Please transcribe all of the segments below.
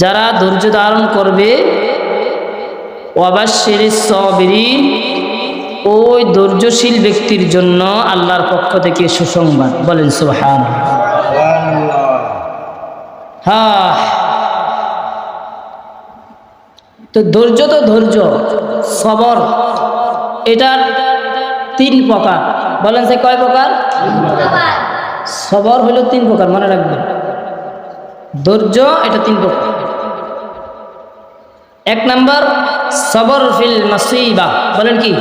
যারা ধৈর্য ধারণ করবে অবাশ্যের সবিরিন ওই ধৈর্যশীল ব্যক্তির জন্য আল্লাহর পক্ষ থেকে সুসংবাদ। বলেন সুহান হ্যাঁ তো ধৈর্য তো ধৈর্য, সবর এটার তিন প্রকার। বলেন সে কয় প্রকার? সবর হলো তিন প্রকার, মনে রাখবেন। ধৈর্য, এটা তিন প্রকার। এক নাম্বার, সবর ফিল মসিবা। বলেন কি?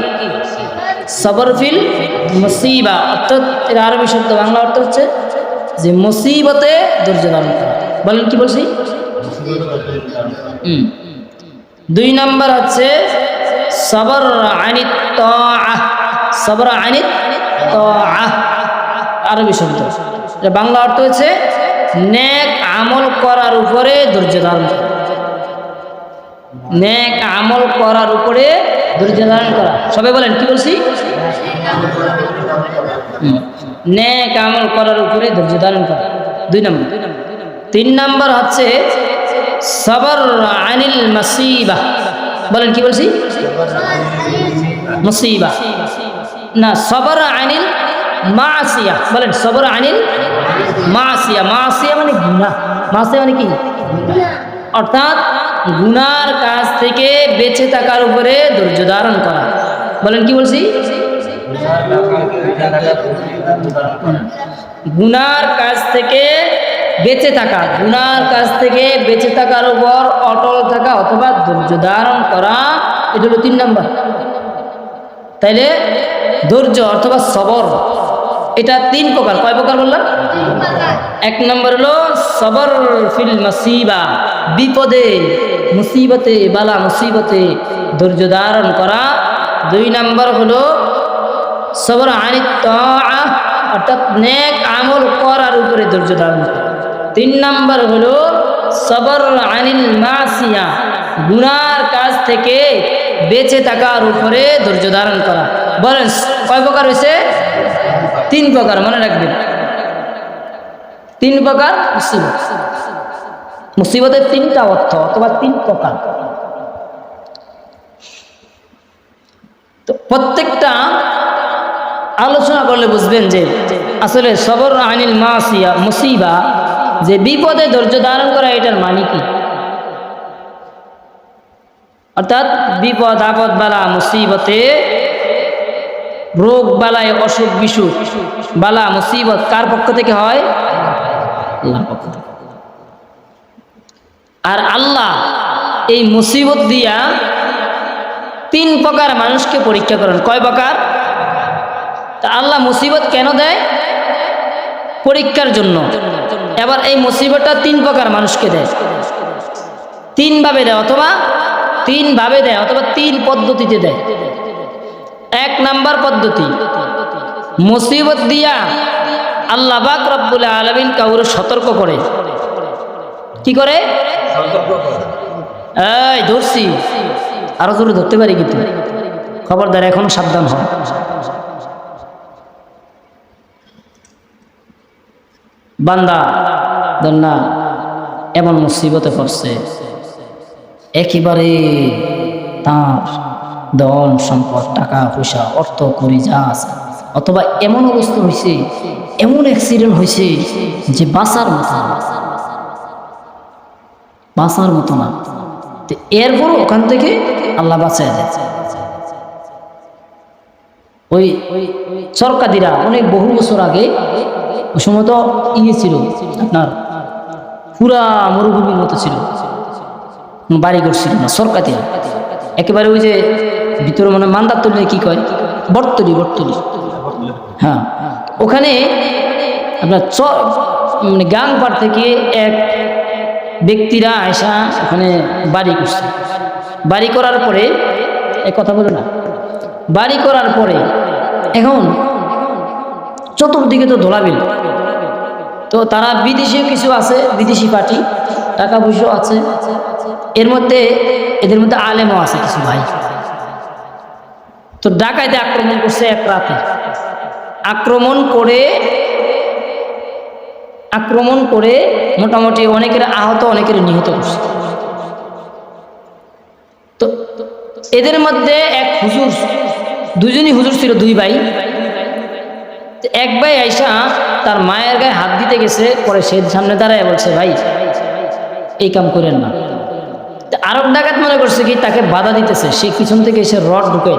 সবর ফিল মসিবা। অর্থাৎ এর আরবি শব্দ, বাংলা অর্থ হচ্ছে যে মুসিবতে ধৈর্য ধারণ করা। বলেন কি বলছি? দুই নাম্বার হচ্ছে সবর আনিত সবর আনিত আরবি শব্দ। বাংলা অর্থ হচ্ছে নেক আমল করার উপরে ধৈর্য ধারণ করা। নেক আমল করার উপরে ধৈর্য ধারণ করা। সবাই বলেন, কি বলছি। নেক আমল করার উপরে ধৈর্য ধারণ করা। দুই নম্বর। তিন নম্বর হচ্ছে সবর আনিল মাসিবা। বলেন, কি বলছি? মুসিবা। না, সবর আনিল মাসিয়া। বলেন, সবর আনিল মাসিয়া। মাসিয়া মানে গুনাহ মাসিয়া মানে কি? অর্থাৎ গুনার কাজ থেকে বেঁচে থাকার উপরে ধৈর্য ধারণ করা। বলেন কি বলছি? গুনার কাজ থেকে বেঁচে থাকা গুনার কাজ থেকে বেঁচে থাকার উপর অটল থাকা অথবা ধৈর্য ধারণ করা এটা হলো তিন নম্বর। তাইলে ধৈর্য অথবা সবর এটা তিন প্রকার। কয় প্রকার বললাম? এক নম্বর হলো সবর ফিল মাসিবা বিপদে মুসিবতে, বালা মুসিবতে ধৈর্য ধারণ করা। দুই নম্বর হলো সবর আনিত অর্থাৎ নেক আমল করার উপরে ধৈর্য ধারণ করা। তিন নম্বর হলো সবর আনিল মাসিয়া, গুনার কাজ থেকে বেঁচে থাকার উপরে ধৈর্য ধারণ করা। বলেন, কয় প্রকার হয়েছে? তিন প্রকার, মনে রাখবেন। তিন প্রকার মুসিবত। মুসিবতের তিনটা অর্থ অথবা তিন প্রকার। তো প্রত্যেকটা আলোচনা করলে বুঝবেন যে আসলে সবর আনিল মাসিয়া, মুসিবা, যে বিপদে ধৈর্য ধারণ করা এটার মানে কি? অর্থাৎ বিপদ, আপদ, বালা, মুসিবতে রোগ, বালায় অসুখ, বিসুখ, বালা, মুসিবত কার পক্ষ থেকে হয়? আল্লাহর পক্ষ থেকে। আর আল্লাহ এই মুসিবত দিয়া তিন প্রকার মানুষকে পরীক্ষা করেন। কয় প্রকার? তা আল্লাহ মুসিবত কেন দেয়? পরীক্ষার জন্য। এবার এই মুসিবতটা তিন প্রকার মানুষকে দেয়। তিনভাবে দেয় অথবা তিনভাবে দেয় অথবা তিন পদ্ধতিতে দেয়। এক নাম্বার পদ্ধতি, মুসিবত দিয়া আল্লাহ বাক রব্বুল আলমিন কাউরে সতর্ক করে। কি করে? এই, ধরছি। আরও জোরে ধরতে পারি কিন্তু। খবরদার, এখনও সাবধান হয় বান্দা দেন না এমন মুসিবতে পড়ছে। একেবারে তার ধন, সম্পদ, টাকা, পয়সা, অর্থ করি যা আছে। অথবা এমন অবস্থা হয়েছে এমন অ্যাক্সিডেন্ট হয়েছে যে বাঁচার মতো। বাঁচার মতো না। এরপর ওখান থেকে আল্লাহ বাঁচায় দেয়। ওই সরকারিরা অনেক বহু বছর আগে ওই সময় তো ইয়ে ছিল আপনার পুরা মরুভূমির মতো ছিল। বাড়ি করছিল না সরকারিরা একেবারে ওই যে ভিতরে মানে মান্দার তুললে কি কয়? বর্তলি বর্তলি হ্যাঁ। ওখানে আপনার চ মানে গাং পাড় থেকে এক ব্যক্তিরা আসা ওখানে বাড়ি করছে। বাড়ি করার পরে এক কথা বলো না, বাড়ি করার পরে এখন চতুর্দিকে তো ধোলাবিল। তো তারা বিদেশিও কিছু আছে, বিদেশি পার্টি টাকা পয়সাও আছে। এর মধ্যে, এদের মধ্যে আলেমও আছে কিছু ভাই। তো ডাকাইতে আক্রমণ করছে এক রাতে। আক্রমণ করে আক্রমণ করে মোটামুটি অনেকের আহত, অনেকের নিহত করছে তো এদের মধ্যে এক হুজুর, দুজনই হুজুর ছিল, দুই ভাই। এক ভাই আইসা তার মায়ের গায়ে হাত দিতে গেছে, পরে সে সামনে দাঁড়ায় বলছে, ভাই, এই কাম করেন না। আরব ডাকাত মনে করছে কি, তাকে বাধা দিতেছে। সে পিছন থেকে এসে রড ঢুকে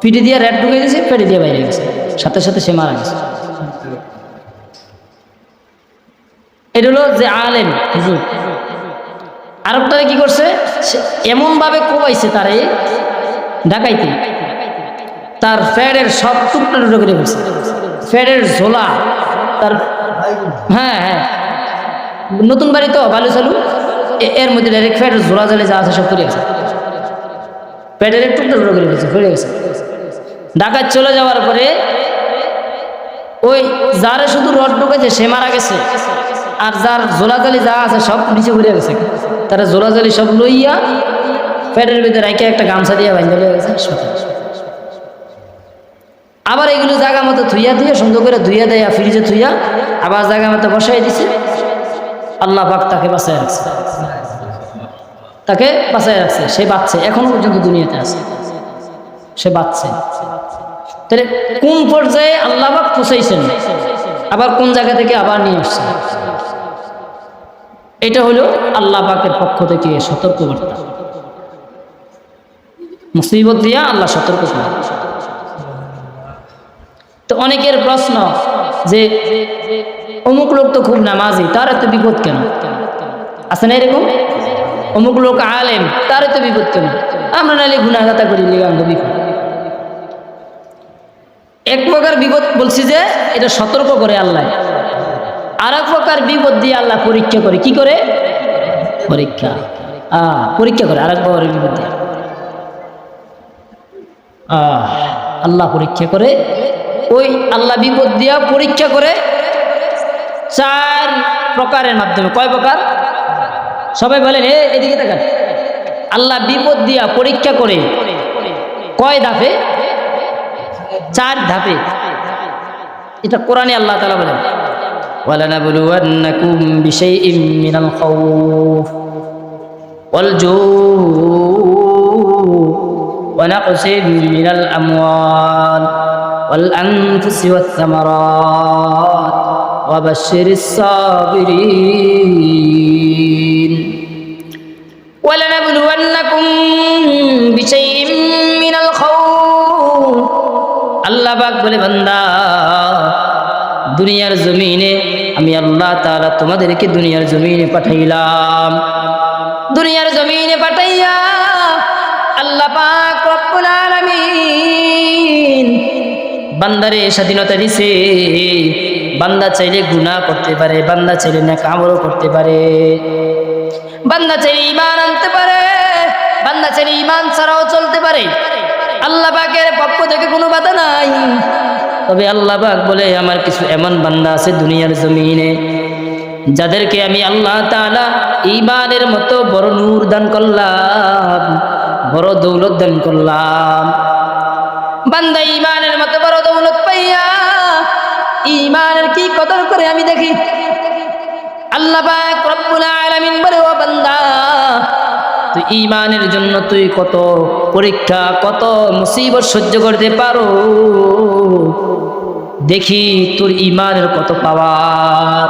পিঠে দিয়ে র্যাট ঢুকে দিয়েছে পেটে দিয়ে বাইরে গেছে। সাথে সাথে সে মারা গেছে। এটা হলো যে আলেম, হুজুর। আরবটারে কি করছে? এমনভাবে কোবাইছে তারে ঢাকাইতে তার ফ্যাডের সব টুকটা টুকরো করে ফেলছে। ফ্যাডের ঝোলা, তার হ্যাঁ হ্যাঁ। নতুন বাড়ি তো, বালু চালু। এর মধ্যে ডাইরেক্ট ফ্যাডের ঝোলা জালে যা আছে সব করে গেছে। প্যাডের টুকটা টুকরো করে ফেলছে ফেলে গেছে। ঢাকায় চলে যাওয়ার পরে ওই যারে শুধু রড ঢুকেছে সে মারা গেছে। আর যার জোলাজালি যা আছে সব নিচে ঘুরে গেছে। তারা জোলাজালি সব লইয়া পেটের ভিতরে রাখে একটা গামছা দিয়ে বাইন্দা লয়ে গেছে আবার এগুলো জায়গা মতো ধুইয়া দিয়ে সুন্দর করে ধুইয়া দেয়া, ফ্রিজে ধুইয়া আবার জায়গা মতো বসাই দিছে। আল্লাহ পাক তাকে বাঁচায় রাখছে। তাকে বাঁচায় রাখছে। সে বাঁচছে, এখনও পর্যন্ত দুনিয়াতে আছে। সে বাঁচছে। তাহলে কোন পর্যায়ে আল্লাহ পাক পৌঁছাইছেন? আবার কোন জায়গা থেকে আবার নিয়ে আসছে? এটা হলো আল্লাহ পাকের পক্ষ থেকে সতর্কবার্তা। মুসিবত দিয়া আল্লাহ সতর্ক করে। তো অনেকের প্রশ্ন যে অমুক লোক তো খুব নামাজি, তার এত বিপদ কেন? আছে না এরকম? অমুক লোক আলেম, তার এত বিপদ কেন? আমরা নাহলে গুণাগাতা করি লিগাঙ্গ বিপদ। এক প্রকার বিপদ বলছি যে এটা সতর্ক করে আল্লাহ। আর এক প্রকার বিপদ দিয়ে আল্লাহ পরীক্ষা করে। কি করে? পরীক্ষা। আহ পরীক্ষা করে আর এক প্রকার বিপদ দিয়ে। আল্লাহ পরীক্ষা করে। ওই আল্লাহ বিপদ দিয়া পরীক্ষা করে চার প্রকারের মাধ্যমে। কয় প্রকার? সবাই বলেন এদিকে তাকান। আল্লাহ বিপদ দিয়া পরীক্ষা করে কয় ধাপে চার ধাপে এটা কোরআনে আল্লাহ তালা বলেন ولنبلونكم بشيء من الخوف والجوع ونقص من الأموال والأنفس والثمرات وبشر الصابرين ولنبلونكم بشيء من الخوف আল্লাহ পাক বলে, বান্দা, দুনিয়ার জমিনে আমি আল্লাহ তারা তোমাদেরকে দুনিয়ার জমিনে পাঠাইলাম। দুনিয়ার জমিনে পাঠাইয়া আল্লাহ পাক বান্দারে স্বাধীনতা দিছে। বান্দা চাইলে গুনাহ করতে পারে, বান্দা চাইলে না কামড়ও করতে পারে। বান্দা চাইলে ইমান আনতে পারে, বান্দা চাইলে ইমান ছাড়াও চলতে পারে। আল্লাহ পাকের পক্ষ থেকে কোনো বাধা নাই। তবে আল্লাহ পাক বলে, আমার কিছু এমন বান্দা আছে দুনিয়ার জমিনে, যাদেরকে আমি আল্লাহ তাআলা ইমানের মতো বড় নূর দান করলাম, বড় দৌলত দান করলাম। বান্দা ইমানের মতো বড় দৌলত পাইয়া ইমানের কি কদর করে আমি দেখি? আল্লাহ পাক রব্বুল আলামিন বলে, ও বান্দা তুই ইমানের জন্য তুই কত পরীক্ষা, কত মুসিবত সহ্য করতে পারো। দেখি তোর ইমানের কত পাওয়ার।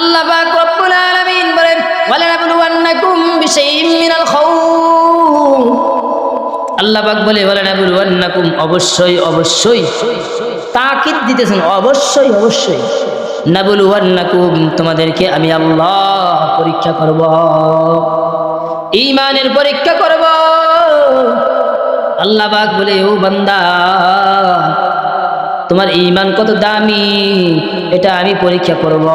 আল্লাহ পাক রব্বুল আলামিন বলেন, ওয়ালানাবলুওয়ান্নাকুম বিশাইইম মিনাল খাউফ। আল্লাহ পাক বলে, ওয়ালানাবলুওয়ান্নাকুম অবশ্যই অবশ্যই। তাকিদ দিতেছেন, অবশ্যই অবশ্যই। নাবলুওয়ান্নাকুম তোমাদেরকে আমি আল্লাহ পরীক্ষা করব। ইমানের পরীক্ষা করব। আল্লাহ পাক বলে, ও বান্দা, তোমার ইমান কত দামি, এটা আমি পরীক্ষা করব।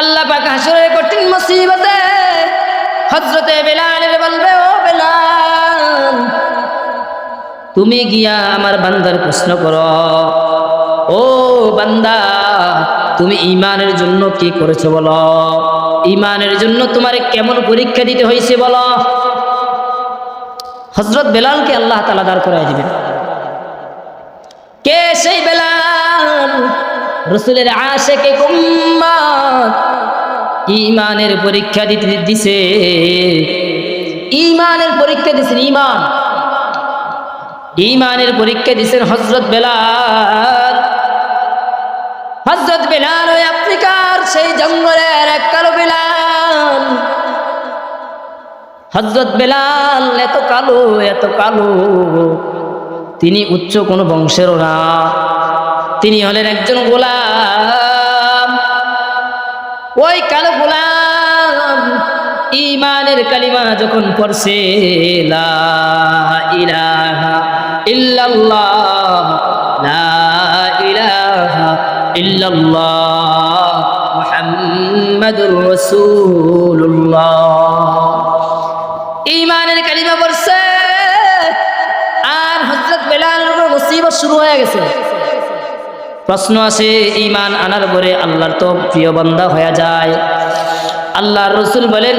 আল্লাহ পাক হাসরের কঠিন মুসিবতে হযরতে বেলালের বলবে, ও বেলাল, তুমি গিয়া আমার বান্দার প্রশ্ন করো। ও বান্দা, তুমি ইমানের জন্য কি করেছ বলো? ইমানের জন্য তোমার কেমন পরীক্ষা দিতে হয়েছে বলো? হজরত বেলালকে আল্লাহ তালা দাঁড় করাই দিবেন। কে সেই বেলাল? রসুলের আশেকে কুম্মাত ইমানের পরীক্ষা দিতে দিছে? ইমানের পরীক্ষা দিছেন ইমান। ইমানের পরীক্ষা দিছেন হজরত বেলাল। হজরত বেলাল ওই আফ্রিকার সেই জঙ্গলের এক কালো বেলাল। হজরত বেলাল, এত কালো এত কালো। তিনি উচ্চ কোনো বংশেরও না। তিনি হলেন একজন গোলাম। ওই কালো গোলাম ইমানের কালিমা যখন পড়ছে ইল্লাল্লাহ প্রশ্ন আছে ইমান আনার পরে আল্লাহর তো প্রিয় বান্দা হয়ে যায়। আল্লাহর রসুল বলেন,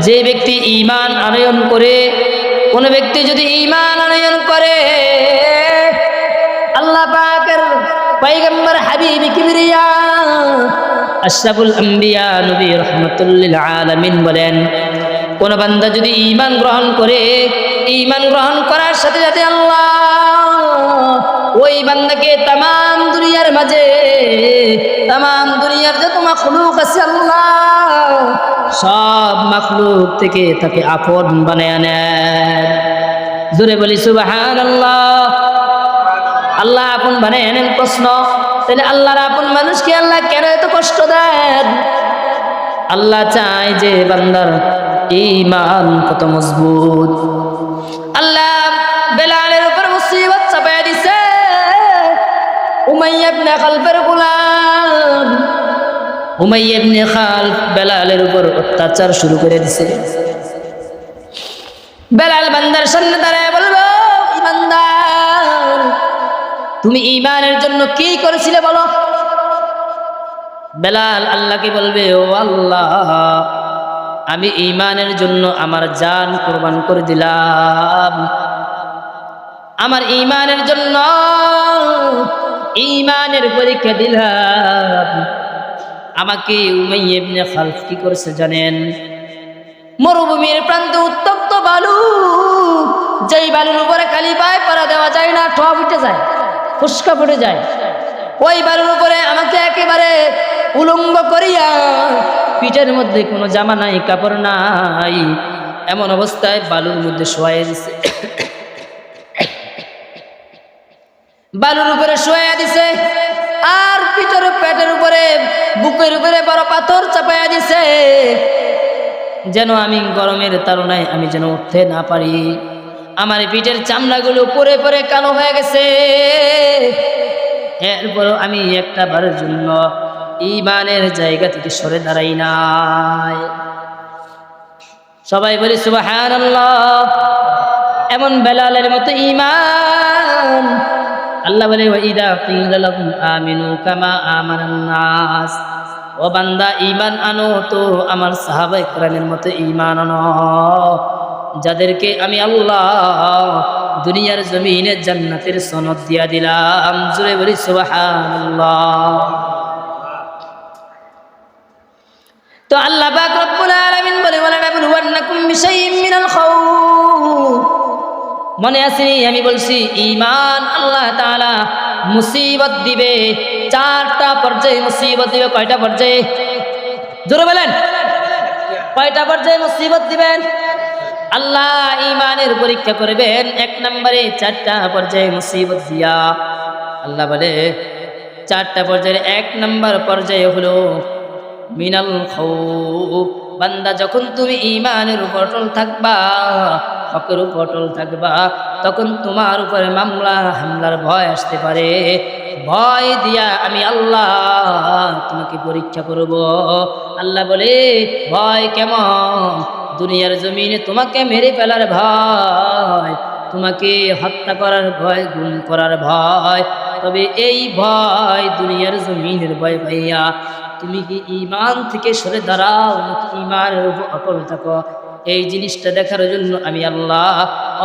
যে ব্যক্তি ইমান আনয়ন করে, কোন ব্যক্তি যদি ইমান আনয়ন করে, আল্লাহ পাকের পয়গম্বর হাবিব কিবরিয়া। আশরাফুল আম্বিয়া নবী রহমতুল্লিল আলামিন বলেন, কোন বান্দা যদি ইমান গ্রহণ করে ইমান গ্রহণ করার সাথে সাথে আল্লাহ ওই বান্দাকে তাম দুনিয়ার মাঝে তাম দুনিয়ার যত মাখলুক আছে আল্লাহ সব মাখলুক থেকে তাকে আপন বানায় নেন। জোরে বলি সুবাহান আল্লাহ আল্লাহ আপন বানায় নেন প্রশ্ন। তাহলে আল্লাহর আপন মানুষকে আল্লাহ কেন এত কষ্ট দেন? আল্লাহ চায় যে বান্দার ইমান কত মজবুত। আল্লাহ বেলালের উপর মুসিবত চাপায় দিছে। উমাইয়া ইবনে খালফের গোলাম। উমাইয়া ইবনে খালফ বেলালের উপর অত্যাচার শুরু করে দিছে। বেলাল বান্দার সামনে দাঁড়ায় বলব তুমি ইমানের জন্য কি করেছিলে বলো? বেলাল আল্লাহকে বলবে, ও আল্লাহ, আমি ইমানের জন্য আমার জান কোরবান করে দিলাম। আমার ইমানের জন্য ইমানের পরীক্ষা দিলাম। আমাকে উমাইয়া ইবনে খালফ কি করেছে জানেন? মরুভূমির প্রান্তে উত্তপ্ত বালু, যেই বালুর উপরে খালি পায়ে, পরা দেওয়া যায় না ঠপ উঠে যায়। ফুসকা ফুটে যায়। ওই বালুর উপরে আমাকে একেবারে উলঙ্গ করিয়া পিঠের মধ্যে কোনো জামা নাই, কাপড় নাই, এমন অবস্থায় বালুর মধ্যে শোয়াই দিছে। বালুর উপরে শোয়া দিছে, আর পিঠের পেটের উপরে, বুকের উপরে বড় পাথর চাপাইয়া দিছে। যেন আমি গরমের তারণায় আমি যেন উঠতে না পারি। আমার পিঠের চামড়াগুলো পরে পরে কালো হয়ে গেছে। এরপরও আমি একটা বারের জন্য ইমানের জায়গা থেকে সরে দাঁড়াই নাই। সবাই বলি সুবাহান এমন বেলালের মতো ইমান আল্লাহ বলে লাহুম আমিনু কামা আমানান নাস। ও বান্দা ইমান আনো তো আমার সাহাবা ইকরামের মতো ইমান আনো। যাদেরকে আমি আল্লাহ দুনিয়ার জমিনে জান্নাতের সনদ দিয়া দিলাম। জুড়ে বলি, সুবহানাল্লাহ। তো আল্লাহ পাক রব্বুল আলামিন বলে বলে নাবলুওয়ান্নাকুম বিশাইইম মিনাল মনে আছে, আমি বলছি ইমান আল্লাহ তাআলা মুসিবত দিবে, চারটা পর্যায়ে মুসিবত দিবে, কয়টা পর্যায়ে? জোরে বলেন। কয়টা পর্যায়ে মুসিবত দিবেন? আল্লাহ ইমানের পরীক্ষা করবেন, এক নম্বরে চারটা পর্যায়ে মুসিবত দিয়া। আল্লাহ বলে, চারটা পর্যায়ের এক নম্বর পর্যায়ে হলো মিনাল বান্দা যখন তুমি ইমানের উপর অটল থাকবা, হকের উপর থাকবা, তখন তোমার উপরে মামলা, হামলার ভয় আসতে পারে। ভয় দিয়া আমি আল্লাহ তোমাকে পরীক্ষা করব। আল্লাহ বলে, ভয় কেমন? দুনিয়ার জমিনে তোমাকে মেরে ফেলার ভয়, তোমাকে হত্যা করার ভয়, গুম করার ভয়। তবে এই ভয় দুনিয়ার জমিনের ভয় ভাইয়া, তুমি কি ইমান থেকে সরে দাঁড়াও ইমান ইমানের উপর থাকো? এই জিনিসটা দেখার জন্য আমি আল্লাহ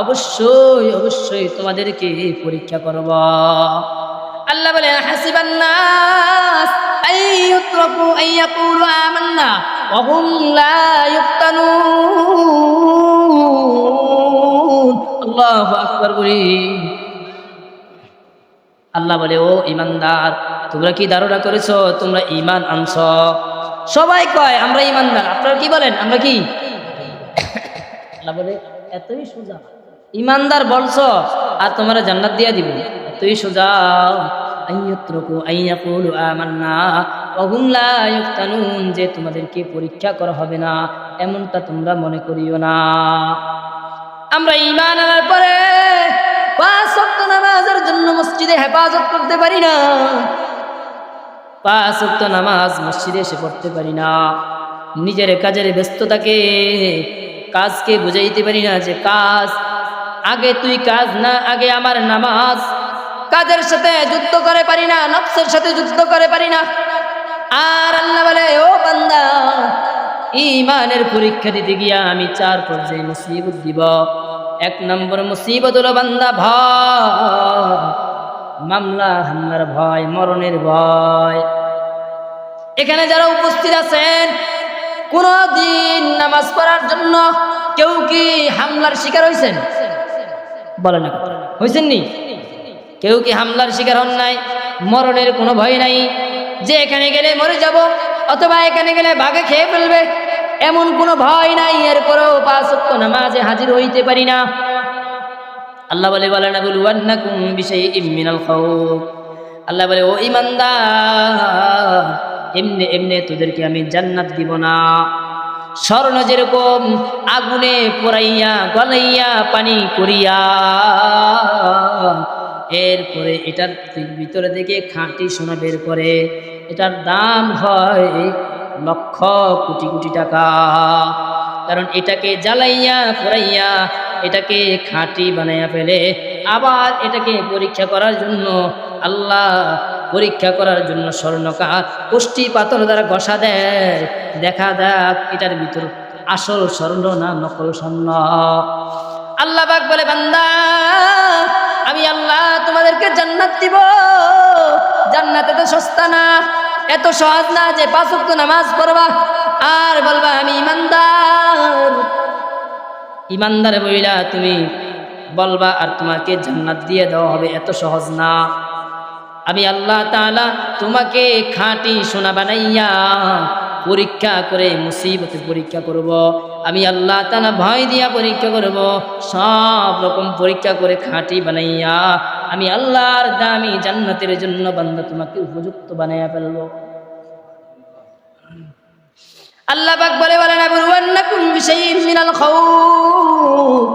অবশ্যই অবশ্যই তোমাদেরকে পরীক্ষা করব। আল্লাহ বলে হাসিবান্না আই ইউতরাকু আই আল্লাহ বলে। ও ইমানদার তোমরা কি দারোটা করেছ? তোমরা ইমান আনছ? সবাই কয়, আমরা ইমানদার আপনারা কি বলেন? আমরা কি? আল্লাহ বলে, এতই সোজা। ইমানদার বলছ, আর তোমরা জান্নাত দিয়া দিব। এতই সোজা। আইয়াত্রকু আইয়াকুলু আমান্না, ওহুম লা ইফতানুন, যে তোমাদেরকে পরীক্ষা করা হবে না, এমনটা তোমরা মনে করিও না। আমরা ঈমান আনার পরে পাঁচ নামাজের জন্য মসজিদে হেফাজত করতে পারি না। পাঁচ ওয়াক্ত নামাজ মসজিদে এসে পড়তে পারি না। নিজের কাজের ব্যস্ততাকে, কাজকে বুঝাইতে পারি না যে, কাজ আগে তুই কাজ না, আগে আমার নামাজ কাজের সাথে যুদ্ধ করে পারি না, নফসের সাথে যুদ্ধ করে পারি না। আর আল্লাহ বলে, ও বান্দা ইমানের পরীক্ষা দিতে গিয়া আমি চার পর্যায়ে মুসিবত দিব। এক নম্বর মুসিবত হলো বান্দা, ভয়। মামলা, হামলার ভয়, মরণের ভয়। এখানে যারা উপস্থিত আছেন কোন দিন নামাজ পড়ার জন্য কেউ কি হামলার শিকার হয়েছেন বলেন হয়েছেন নি? কেউ কি হামলার শিকার হন নাই? মরণের কোনো ভয় নাই। যে এখানে গেলে মরে যাব, অথবা এখানে গেলে বাঘে খেয়ে ফেলবে, এমন কোনো ভয় নাই। এরপরেও পাঁচ ওয়াক্ত নামাজে হাজির হইতে পারি না। আল্লাহ বলে বলে না বলু আন্নাকুম বিষয় ইমিনাল আল্লাহ বলে, ও ইমানদার, এমনি এমনি তোদেরকে আমি জান্নাত দিব না। স্বর্ণ যেরকম আগুনে পোড়াইয়া, গলাইয়া পানি করিয়া এরপরে এটার ভিতরে থেকে খাঁটি সোনা বের করে, এটার দাম হয় লক্ষ কোটি কোটি টাকা। কারণ এটাকে জ্বালাইয়া পোড়াইয়া এটাকে খাঁটি বানাইয়া ফেলে, আবার এটাকে পরীক্ষা করার জন্য, আল্লাহ পরীক্ষা করার জন্য স্বর্ণকার পুষ্টি পাথর দ্বারা ঘষা দেয়। দেখা দেখ এটার ভিতর আসল স্বর্ণ না নকল স্বর্ণ। আল্লাহ বাক বলে, বান্দা, আমি আল্লাহ তোমাদেরকে জান্নাত দিব। জান্নাত এত সস্তা না, এত সহজ না যে পাঁচ ওয়াক্ত নামাজ পড়বা। আর বলবা, আমি ইমানদার। ইমানদার বইলা তুমি বলবা, আর তোমাকে জান্নাত দিয়ে দেওয়া হবে এত সহজ না। আমি আল্লাহ তাআলা তোমাকে খাঁটি সোনা বানাইয়া পরীক্ষা করে মুসিবতে পরীক্ষা করব। আমি আল্লাহ তাআলা ভয় দিয়া পরীক্ষা করব। সব রকম পরীক্ষা করে খাঁটি বানাইয়া আমি আল্লাহর দামি জান্নাতের জন্য বান্দা তোমাকে উপযুক্ত বানাইয়া ফেলব। আল্লাহ পাক বলে বলেন আবুয়ান্নাকুম বিশাইইন মিনাল খাউফ।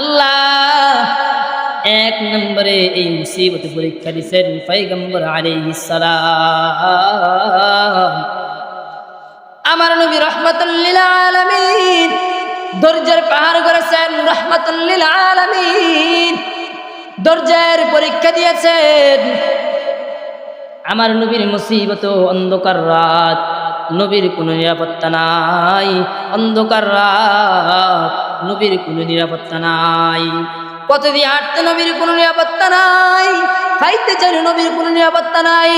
আল্লাহ এক নম্বরে এই মুসিবত পরীক্ষা দিচ্ছেন পৈগম্বর আলাইহিস সালাম। আমার নবী রহমাতুল্লিল আলামিন ধৈর্যের পাহাড় করেছেন রহমাতুল্লিল আলামিন ধৈর্যের পরীক্ষা দিয়েছেন। আমার নবীর মুসিবত অন্ধকার রাত, নবীর কোনো নিরাপত্তা নাই, অন্ধকার রাত, নবীর কোনো নিরাপত্তা নাই। পথ দিয়ে হাঁটতে নবীর কোনো নিরাপত্তা নাই, খাইতে চাইলে নবীর কোনো নিরাপত্তা নাই।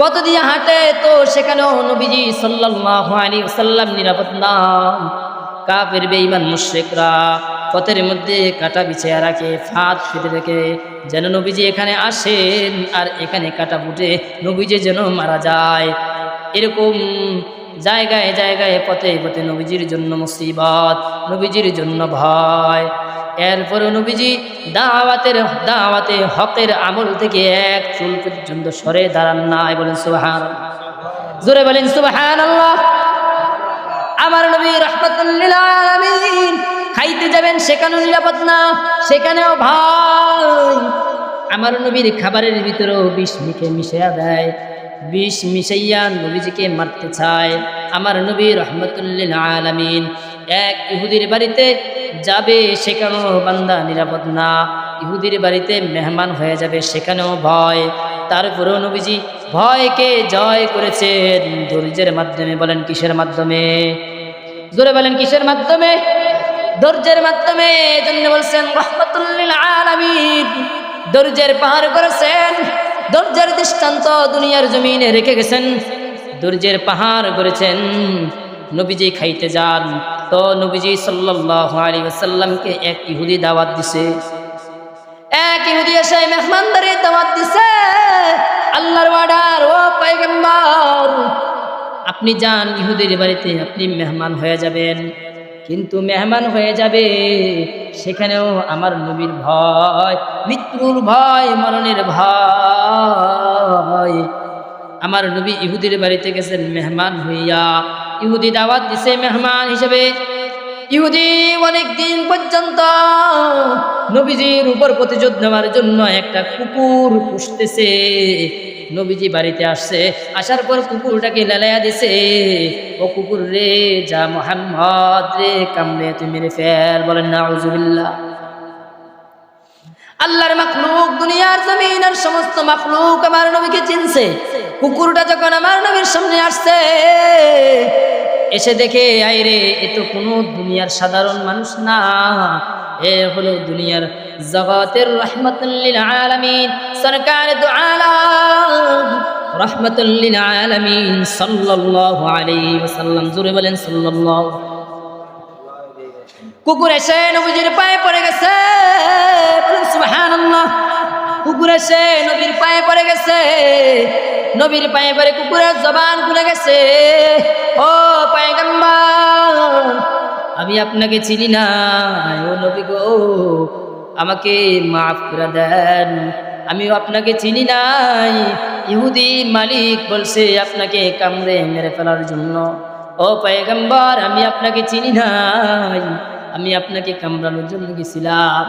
পথ দিয়ে হাঁটে তো সেখানেও নবীজি সাল্লাল্লাহু আলাইহি ওয়াসাল্লাম নিরাপদ না। পথের মধ্যে কাটা বিছিয়ে রাখে, ফাঁদ ফেটে রেখে যেন নবীজি এখানে আসেন আর এখানে কাটা ফুটে নবীজি যেন মারা যায়। এরকম জায়গায় জায়গায় পথে পথে নবীজির জন্য মুসিবত, নবীজির জন্য ভয়। এরপরে নবীজি দাওয়াতের, দাওয়াতে হকের আমল থেকে এক চুল পর্যন্ত সরে দাঁড়ান নাই বলেন সুবাহান জোরে বলেন সুবাহান আল্লাহ আমার নবী রহমতুল্লিল খাইতে যাবেন সেখানেও নিরাপদ না, সেখানেও ভাই আমার নবীর খাবারের ভিতরেও বিষ মিখে মিশিয়া দেয়। বিষ মিশাইয়া নবীজিকে মারতে চায়। আমার নবী রহমতুল্লিল আলামিন এক ইহুদির বাড়িতে যাবে সেখানেও বান্দা নিরাপদ না। ইহুদির বাড়িতে মেহমান হয়ে যাবে সেখানেও ভয়। তারপরেও নবীজি ভয়কে জয় করেছেন। ধৈর্যের মাধ্যমে বলেন, কিসের মাধ্যমে? জোরে বলেন, কিসের মাধ্যমে? ধৈর্যের মাধ্যমে। জন্য বলছেন, রহমতুল্লিল ধৈর্যের পাহাড় করেছেন। ধৈর্যের দৃষ্টান্ত দুনিয়ার জমিনে রেখে গেছেন। ধৈর্যের পাহাড় করেছেন। নবীজি খাইতে যান। তো নবীজি সাল্লাল্লাহু আলাইহি ওয়াসাল্লামকে এক ইহুদি দাওয়াত দিছে। এক ইহুদি এসে মেহমানদারি দাওয়াত দিছে। আল্লাহর ওয়ার্ডার ও পয়গম্বর, আপনি যান ইহুদের বাড়িতে, আপনি মেহমান হয়ে যাবেন। কিন্তু মেহমান হয়ে যাবে, সেখানেও আমার নবীর ভয়, মৃত্যুর ভয়, মরণের ভয়। আমার নবী ইহুদির বাড়িতে গেছেন মেহমান হইয়া। ইহুদি দাওয়াত দিছে মেহমান হিসেবে। ইহুদি অনেক দিন পর্যন্ত নবীজির উপর প্রতিশোধ নেওয়ার জন্য একটা কুকুর পুষতেছে। নবীজি বাড়িতে আসছে, আসার পর কুকুরটাকে লেলাইয়া দিছে। ও কুকুর রে, যা মোহাম্মদ রে, কামড়ে তুই মেরে ফেল। বলেন না আল্লাহর মাখলুক দুনিয়ার জমিনের সমস্ত মাখলুক আমার নবীকে চিনছে। কুকুরটা যখন আমার নবীর সামনে আসছে, এসে দেখে, আইরে, এ তো কোনো দুনিয়ার সাধারণ মানুষ না। এ হলো দুনিয়ার জগতের রহমতুল্লিল আলমিন। সরকার তো আলাম রহমতুল্লিল আলামিন সাল্লাল্লাহু আলাইহি ওয়াসাল্লাম। জোরে বলেন সাল্লাল্লাহু কুকুর এসে নবীজির পায়ে পড়ে গেছে। কুকুর এসে নবীর পায়ে পড়ে গেছে। নবীর পায়ে পড়ে কুকুরের জবান খুলে গেছে। ও পায়গাম্বার, আমি আপনাকে চিনি না। ও নবী গো, আমাকে মাফ করে দেন। আমিও আপনাকে চিনি নাই। ইহুদি মালিক বলছে, আপনাকে কামড়ে মেরে ফেলার জন্য। ও পায়গাম্বার, আমি আপনাকে চিনি নাই। আমি আপনাকে কামড়ানোর জন্য গেছিলাম।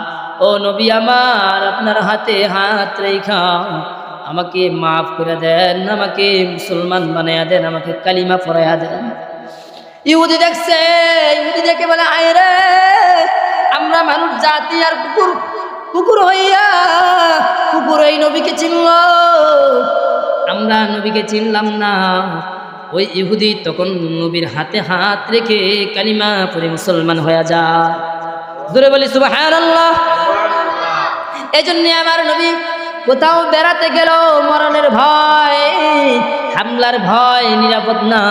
ও নবী আমার, আপনার হাতে হাত রেখা। আমাকে মাফ করে দেন, আমাকে মুসলমান বানাইয়া দেন, আমাকে কালিমা পড়াইয়া দেন। ইহুদি দেখছে, ইহুদি দেখে বলে, আয় রে, আমরা মানুষ, জাতি আর কুকুর কুকুর হইয়া কুকুর এই নবীকে চিনল। আমরা নবীকে চিনলাম না। ওই ইহুদি তখন নবীর হাতে হাত রেখে কালিমা পরে মুসলমান হয়ে যায়। দূরে বলি সুবাহ এই জন্য আমার নবী কোথাও বেড়াতে গেল, মরণের ভয়, হামলার ভয়, নিরাপদ না।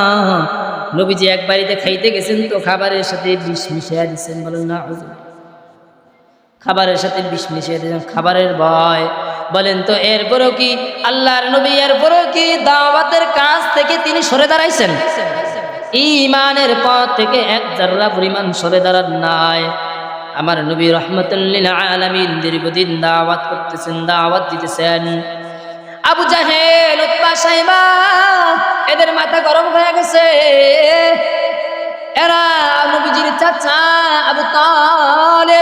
নবীজি এক বাড়িতে খাইতে গেছেন তো খাবারের সাথে বিষ মিশিয়ে দিচ্ছেন বলেন না খাবারের সাথে বিষ মিশিয়ে দিয়েছেন, খাবারের ভয়। বলেন তো, এরপরও কি আল্লাহর নবী, এরপরও কি দাওয়াতের কাজ থেকে তিনি সরে দাঁড়াইছেন? ইমানের পথ থেকে এক জাররা পরিমাণ সরে দাঁড়ান নাই। আমার নবী রহমতুল্লিল আলমিন দীর্ঘদিন দাওয়াত করতেছেন, দাওয়াত দিতেছেন। আবু জাহেল উৎপা সাহেবা এদের মাথা গরম হয়ে গেছে। এরা নবীজির চাচা আবু তালেব।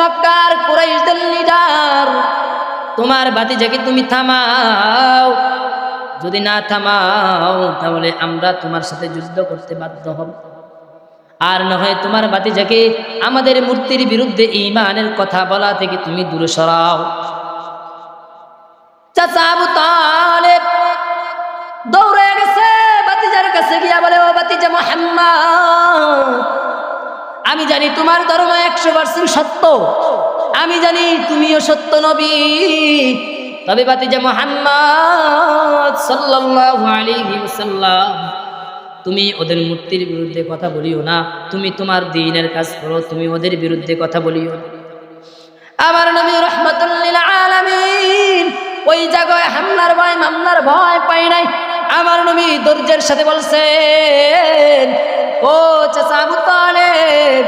মক্কার কুরাইশদের লিডার। তোমার বাতি বাতিজাকে তুমি থামাও। যদি না থামাও, তাহলে আমরা তোমার সাথে যুদ্ধ করতে বাধ্য হব। আর নয় তোমার বাতি বাতিজাকে আমাদের মূর্তির বিরুদ্ধে ইমানের কথা বলা থেকে তুমি দূরে সরাও। চাচা আবু তালেব দৌড়ে গেছে বাতিজার কাছে গিয়া বলে, ও বাতিজা মোহাম্মদ আমি জানি তোমার ধর্ম একশো পার্সেন্ট সত্য। আমি জানি তুমিও সত্য নবী। তবে বাতিজা মোহাম্মদ সাল্লাল্লাহু আলাইহি ওয়াসাল্লাম, তুমি ওদের মূর্তির বিরুদ্ধে কথা বলিও না। তুমি তোমার দিনের কাজ করো, তুমি ওদের বিরুদ্ধে কথা বলিও আমার নবী রহমতুল্লিল আলামিন ওই জায়গায় হামলার ভয়, মামলার ভয় পাই নাই। আমার নবী ধৈর্যের সাথে বলছেন ও চাচা আবু তালেব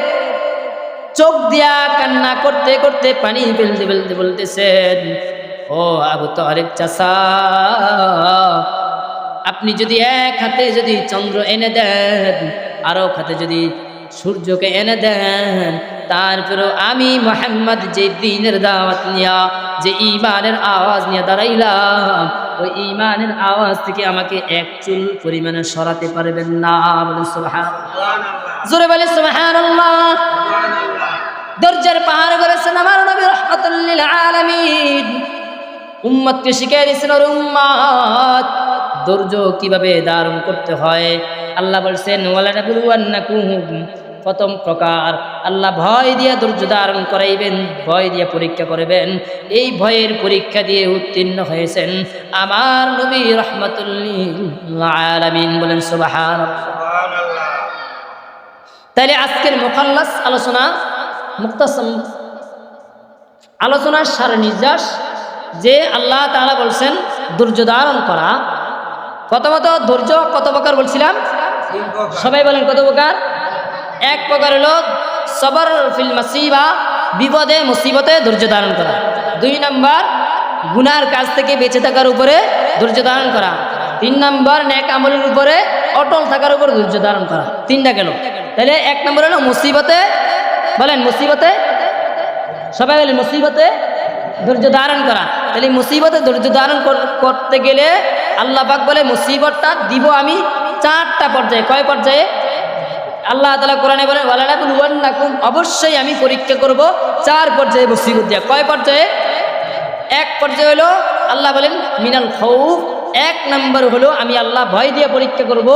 চোখ দিয়া কান্না করতে করতে পানি ফেলতে ফেলতে বলতেছেন, ও আবু তালেব চাচা, আপনি যদি এক হাতে যদি চন্দ্র এনে দেন, আরও হাতে যদি সূর্যকে এনে দেন তারপরেও আমি মোহাম্মদ যে দিনের দাওয়াত নিয়া, যে ইমানের আওয়াজ নিয়ে দাঁড়াইলাম, ওই ইমানের আওয়াজ থেকে আমাকে এক চুল পরিমাণে সরাতে পারবেন না। বলেন সুবহান জোরে বলে সুবহান দরজার পাহাড় করেছেন আমার নবী রহমতুল্লিল আলামিন। উম্মতকে শিখিয়ে দিয়েছেন, ওর উম্মত, ধৈর্য কীভাবে ধারণ করতে হয়? আল্লাহ বলছেন, ওয়ালা নাবলুওয়ান্নাকুম প্রথম প্রকার। আল্লাহ ভয় দিয়ে ধৈর্য ধারণ করাইবেন ভয় দিয়ে পরীক্ষা করবেন। এই ভয়ের পরীক্ষা দিয়ে উত্তীর্ণ হয়েছেন আমার নবী রহমতুল্লাহ আলামিন বলেন সুবাহান তাইলে আজকের মোকাল্লাস আলোচনা মুক্তাসম আলোচনার সার নির্যাস যে আল্লাহ তাআলা বলছেন ধৈর্য ধারণ করা। প্রথমত ধৈর্য কত প্রকার বলছিলাম? সবাই বলেন কত প্রকার? এক প্রকার হলো সবর ফিল মাসিবা, বিপদে, মুসিবতে ধৈর্য ধারণ করা। দুই নাম্বার, গুনার কাজ থেকে বেঁচে থাকার উপরে ধৈর্য ধারণ করা। তিন নাম্বার, ন্যাক আমলের উপরে অটল থাকার উপর ধৈর্য ধারণ করা। তিনটা গেল। তাহলে এক নম্বর হলো মুসিবতে, বলেন মুসিবতে, সবাই বলেন মুসিবতে ধৈর্য ধারণ করা। তাহলে মুসিবতে ধৈর্য ধারণ করতে গেলে আল্লাহ পাক বলে মুসিবতটা দিব আমি চারটা পর্যায়ে। কয় পর্যায়ে? আল্লাহ তালা কোরআনে বলেন ওয়ালালাকুন ওয়ান্নাকুম অবশ্যই আমি পরীক্ষা করব চার পর্যায়ে মুসিবত কয় পর্যায়ে? এক পর্যায়ে হলো, আল্লাহ বলেন, মিনাল খৌফ এক নম্বর হলো, আমি আল্লাহ ভয় দিয়ে পরীক্ষা করব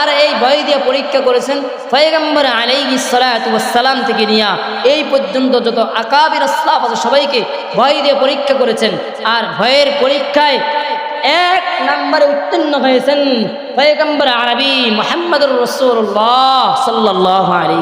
আর এই ভয় দিয়ে পরীক্ষা করেছেন পয়গম্বর আলাইহি সালাম থেকে নিয়া। এই পর্যন্ত যত আকাবির আসলাফ আছে সবাইকে ভয় দিয়ে পরীক্ষা করেছেন। আর ভয়ের পরীক্ষায় এক নম্বরে উত্তীর্ণ হয়েছেন পয়গম্বর আরবি মোহাম্মদুর রসুল্লাহ সাল্লাহ আলী